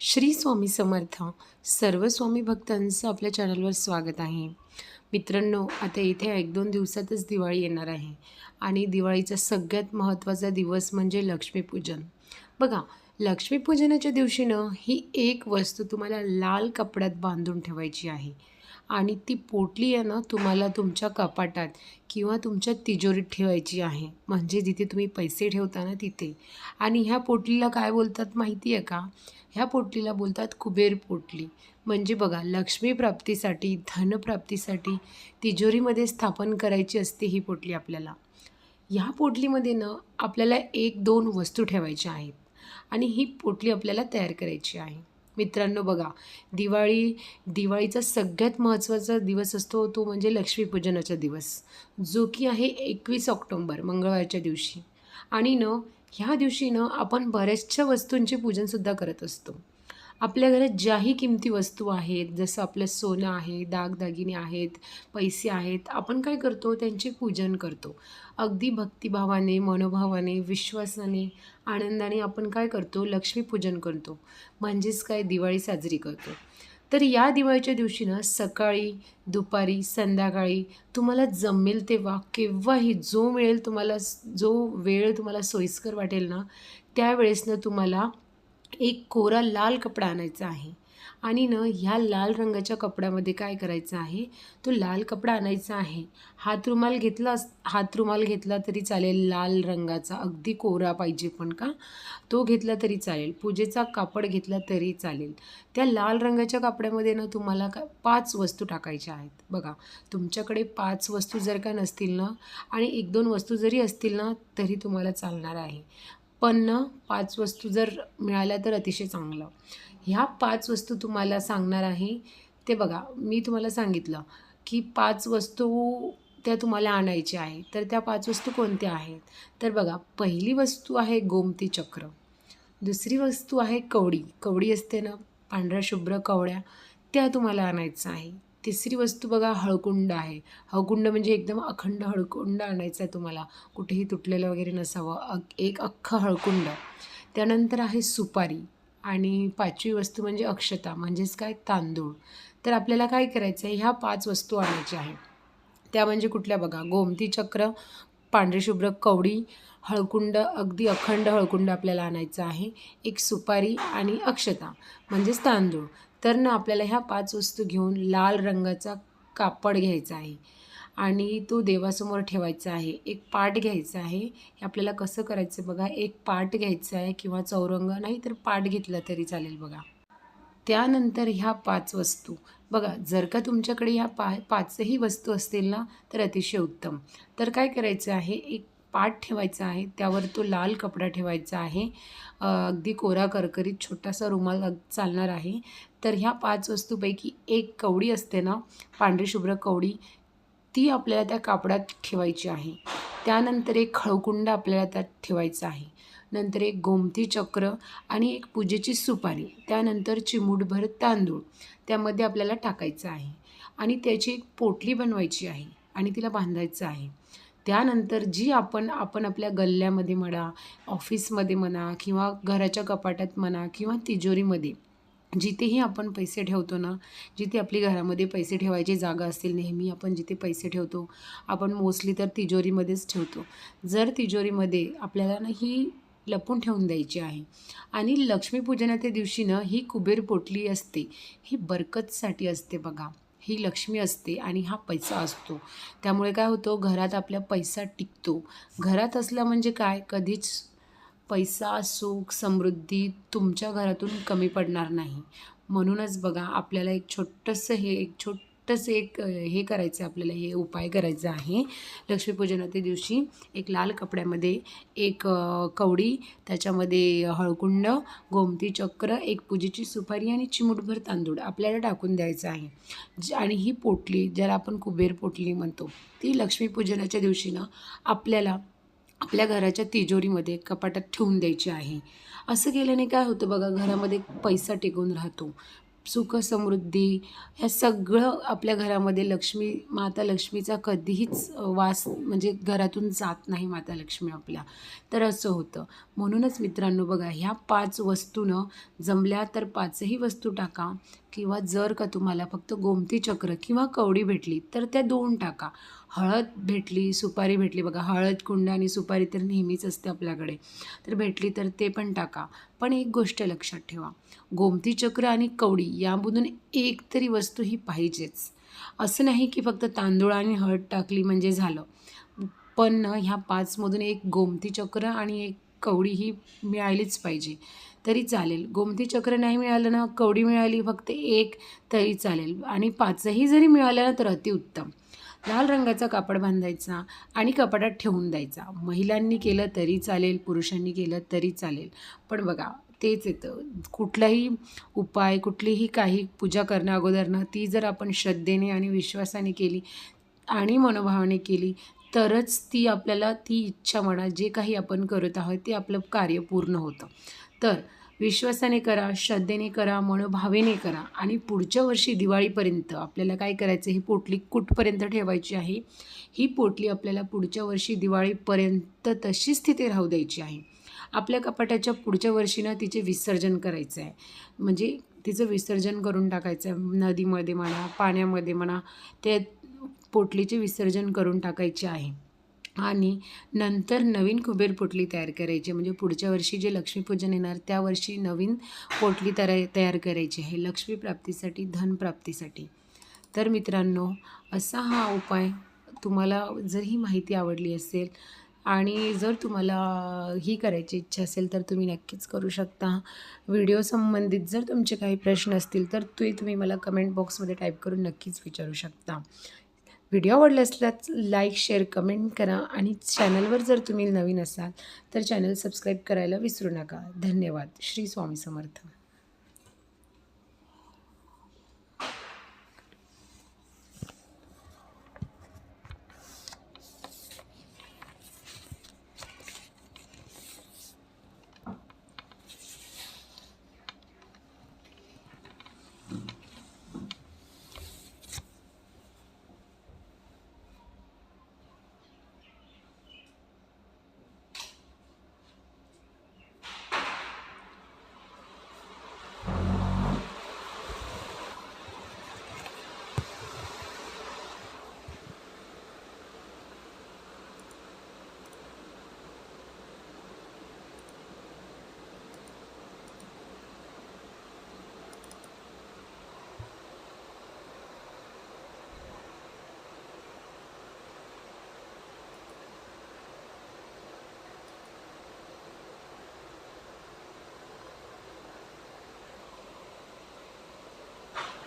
श्री स्वामी समर्थ सर्व स्वामी भक्तांचं आपल्या चॅनलवर स्वागत आहे. मित्रांनो आता इथे एक दोन दिवसातच दिवाळी येणार आहे आणि दिवाळीचा सगळ्यात महत्त्वाचा दिवस म्हणजे लक्ष्मीपूजन. बघा लक्ष्मीपूजनाच्या दिवशीनं ही एक वस्तू तुम्हाला लाल कपड्यात बांधून ठेवायची आहे. आणि ती पोटली आहे ना तुम्हाला तुमच्या कपाटात किंवा तुमच्या तिजोरीत ठेवायची आहे. म्हणजे जिथे तुम्ही पैसे ठेवता ना तिथे. आणि ह्या पोटलीला काय बोलतात माहिती आहे का? ह्या पोटलीला बोलतात कुबेर पोटली. म्हणजे बघा लक्ष्मी प्राप्तीसाठी धनप्राप्तीसाठी तिजोरीमध्ये स्थापन करायची असते ही पोटली आपल्याला. ह्या पोटलीमध्ये ना आपल्याला एक दोन वस्तू ठेवायच्या आहेत. आणि ही पोटली आपल्याला तयार करायची आहे. मित्रांनो बघा दिवाळी दिवाळीचा सगळ्यात महत्त्वाचा दिवस असतो तो म्हणजे लक्ष्मीपूजनाचा दिवस. जो की आहे एकवीस ऑक्टोंबर मंगळवारच्या दिवशी. आणि न ह्या दिवशी न आपण बऱ्याचशा वस्तूंचे पूजनसुद्धा करत असतो. आपल्या घरात ज्याही किमती वस्तू आहेत जसं आपलं सोनं आहे दागदागिने आहेत पैसे आहेत आपण काय करतो? त्यांचे पूजन करतो. अगदी भक्तिभावाने मनोभावाने विश्वासाने आनंदाने आपण काय करतो? लक्ष्मीपूजन करतो. म्हणजेच काय? दिवाळी साजरी करतो. तर या दिवाळीच्या दिवशी ना सकाळी दुपारी संध्याकाळी तुम्हाला जमेल तेव्हा केव्हाही जो मिळेल तुम्हाला जो वेळ तुम्हाला सोयीस्कर वाटेल ना त्यावेळेस ना तुम्हाला एक कोरा लाल कपडा आणायचा आहे. आणि न ह्या लाल रंगाच्या कपड्यामध्ये काय करायचं आहे? तो लाल कपडा आणायचा आहे. हात रुमाल घेतला हात रुमाल घेतला तरी चालेल लाल रंगाचा. अगदी कोरा पाहिजे पण का? तो घेतला तरी चालेल. पूजेचा कापड घेतला तरी चालेल. त्या लाल रंगाच्या कापड्यामध्ये ना तुम्हाला का पाच वस्तू टाकायच्या आहेत. बघा तुमच्याकडे पाच वस्तू जर का नसतील ना आणि एक दोन वस्तू जरी असतील ना तरी तुम्हाला चालणार आहे. पण पाच वस्तू जर मिळाल्या तर अतिशय चांगलं. ह्या पाच वस्तू तुम्हाला सांगणार आहे ते बघा मी तुम्हाला सांगितलं की पाच वस्तू त्या तुम्हाला आणायच्या आहे तर त्या पाच वस्तू कोणत्या आहेत? तर बघा पहिली वस्तू आहे गोमती चक्र. दुसरी वस्तू आहे कवडी. कवडी असते ना पांढऱ्या शुभ्र कवड्या त्या तुम्हाला आणायचं आहे. तिसरी वस्तू बघा हळकुंड आहे. हळकुंड म्हणजे एकदम अखंड हळकुंड आणायचं आहे तुम्हाला. कुठेही तुटलेलं वगैरे नसावं. अ एक अख्खं हळकुंड. त्यानंतर आहे सुपारी आणि पाचवी वस्तू म्हणजे अक्षता म्हणजेच काय? तांदूळ. तर आपल्याला काय करायचं आहे ह्या पाच वस्तू आणायच्या आहे त्या म्हणजे कुठल्या बघा? गोमती चक्र पांढरेशुभ्र कवडी हळकुंड अगदी अखंड हळकुंड आपल्याला आणायचं आहे. एक सुपारी आणि अक्षता म्हणजेच तांदूळ. तर ना आपल्याला ह्या पाच वस्तू घेऊन लाल रंगाचा कापड घ्यायचा आहे. आणि तो देवासमोर ठेवायचा आहे. एक पाट घ्यायचा आहे. हे आपल्याला कसं करायचं बघा? एक पाट घ्यायचा आहे किंवा चौरंग नाही तर पाट घेतला तरी चालेल बघा. त्यानंतर ह्या पाच वस्तू. बघा जर का तुमच्याकडे ह्या पा पाचही वस्तू असतील ना तर अतिशय उत्तम. तर काय करायचं आहे? एक पाट ठेवायचा आहे त्यावर तो लाल कपडा ठेवायचा आहे. अगदी कोरा करकरीत छोटासा रुमाल चालणार आहे. तर ह्या पाच वस्तूपैकी एक कवडी असते ना पांढरी शुभ्र कवडी ती आपल्याला त्या कापडात ठेवायची आहे. त्यानंतर एक खळकुंड आपल्याला त्यात ठेवायचं आहे. नंतर एक गोमती चक्र आणि एक पूजेची सुपारी. त्यानंतर चिमूटभर तांदूळ त्यामध्ये आपल्याला टाकायचं आहे. आणि त्याची एक पोटली बनवायची आहे आणि तिला बांधायचं आहे. त्यानंतर जी आपण आपण आपल्या गल्ल्यामध्ये म्हणा ऑफिसमध्ये म्हणा किंवा घराच्या कपाटात म्हणा किंवा तिजोरीमध्ये जिथेही आपण पैसे ठेवतो ना जिथे आपली घरामध्ये पैसे ठेवायची जागा असतील नेहमी आपण जिथे पैसे ठेवतो आपण मोस्टली तर तिजोरीमध्येच ठेवतो. जर तिजोरीमध्ये आपल्याला ना ही लपून ठेवून द्यायची आहे आणि लक्ष्मीपूजनाच्या दिवशी ना ही कुबेर पोटली असते ही बरकतसाठी असते बघा. ही लक्ष्मी असते आणि हा पैसा असतो. त्यामुळे काय होतं घरात आपल्या पैसा टिकतो. घरात असला म्हणजे काय? कधीच पैसा सुख समृद्धी तुमच्या घरातून कमी पडणार नाही. म्हणूनच बघा आपल्याला एक छोटंसं हे एक छोट तसे एक हे करायचं आहे आपल्याला हे उपाय करायचा आहे. लक्ष्मीपूजनाच्या दिवशी एक लाल कपड्यामध्ये एक कवडी त्याच्यामध्ये हळकुंड गोमती चक्र एक पूजेची सुपारी आणि चिमुटभर तांदूळ आपल्याला टाकून द्यायचं आहे. आणि ही पोटली ज्याला आपण कुबेर पोटली म्हणतो ती लक्ष्मीपूजनाच्या दिवशी ना आपल्याला आपल्या घराच्या तिजोरीमध्ये कपाटात ठेवून द्यायची आहे. असं केल्याने काय होतं बघा घरामध्ये पैसा टिकून राहतो. सुख समृद्धी ह्या सगळं आपल्या घरामध्ये लक्ष्मी माता लक्ष्मीचा कधीहीच वास म्हणजे घरातून जात नाही माता लक्ष्मी आपल्या. तर असं होतं. म्हणूनच मित्रांनो बघा ह्या पाच वस्तूनं जमल्या तर पाचही वस्तू टाका. किंवा जर का तुम्हाला फक्त गोमती चक्र किंवा कवडी भेटली तर त्या दोन टाका. हळद भेटली सुपारी भेटली. बघा हळद कुंड आणि सुपारी तर नेहमीच असते आपल्याकडे. तर भेटली तर ते पण टाका. पण एक गोष्ट लक्षात ठेवा. गोमती चक्र आणि कवडी यामधून एक तरी वस्तू ही पाहिजेच. असं नाही की फक्त तांदूळ आणि हळद टाकली म्हणजे झालं. पण ह्या पाचमधून एक गोमती चक्र आणि एक कवडी ही मिळालीच पाहिजे. तरी चालेल. गोमती चक्र नाही मिळालं ना कवडी मिळाली फक्त एक तरी चालेल. आणि पाचही जरी मिळालं ना तर अतिउत्तम लाल रंगाचा कापड बांधायचा आणि कपाटात ठेवून द्यायचा. महिलांनी केलं तरी चालेल पुरुषांनी केलं तरी चालेल. पण बघा तेच येतं. कुठलाही उपाय कुठलीही काही पूजा करण्या अगोदरनं ती जर आपण श्रद्धेने आणि विश्वासाने केली आणि मनोभावाने केली तरच ती आपल्याला ती इच्छा म्हणा जे काही आपण करत आहोत ते आपलं कार्य पूर्ण होतं. तर विश्वासाने करा श्रद्धेने करा मनोभावेने करा. आणि पुढच्या वर्षी दिवाळीपर्यंत आपल्याला काय करायचं? ही पोटली कुठपर्यंत ठेवायची आहे? ही पोटली आपल्याला पुढच्या वर्षी दिवाळीपर्यंत तशीच तिथे राहू द्यायची आहे. आपल्या कपाटाच्या पुढच्या वर्षीनं तिचे विसर्जन करायचं आहे. म्हणजे तिचं विसर्जन करून टाकायचं आहे. नदीमध्ये म्हणा पाण्यामध्ये म्हणा ते पोटलीचे विसर्जन करून टाकायचे आहे. आणि नंतर नवीन कुबेर पोटली तयार करायची. म्हणजे पुढच्या वर्षी जे लक्ष्मीपूजन येणार त्या वर्षी नवीन पोटली तयार तयार करायची आहे. लक्ष्मीप्राप्तीसाठी धनप्राप्तीसाठी तर मित्रांनो असा हा उपाय तुम्हाला जर ही माहिती आवडली असेल आणि जर तुम्हाला ही करायची इच्छा असेल तर तुम्ही नक्कीच करू शकता. व्हिडिओ संबंधित जर तुमचे काही प्रश्न असतील तर ते तुम्ही मला कमेंट बॉक्समध्ये टाईप करून नक्कीच विचारू शकता. व्हिडिओ आवडला असल्यास लाईक शेअर कमेंट करा आणि चॅनलवर जर तुम्ही नवीन असाल तर चॅनल सबस्क्राईब करायला विसरू नका. धन्यवाद. श्री स्वामी समर्थ.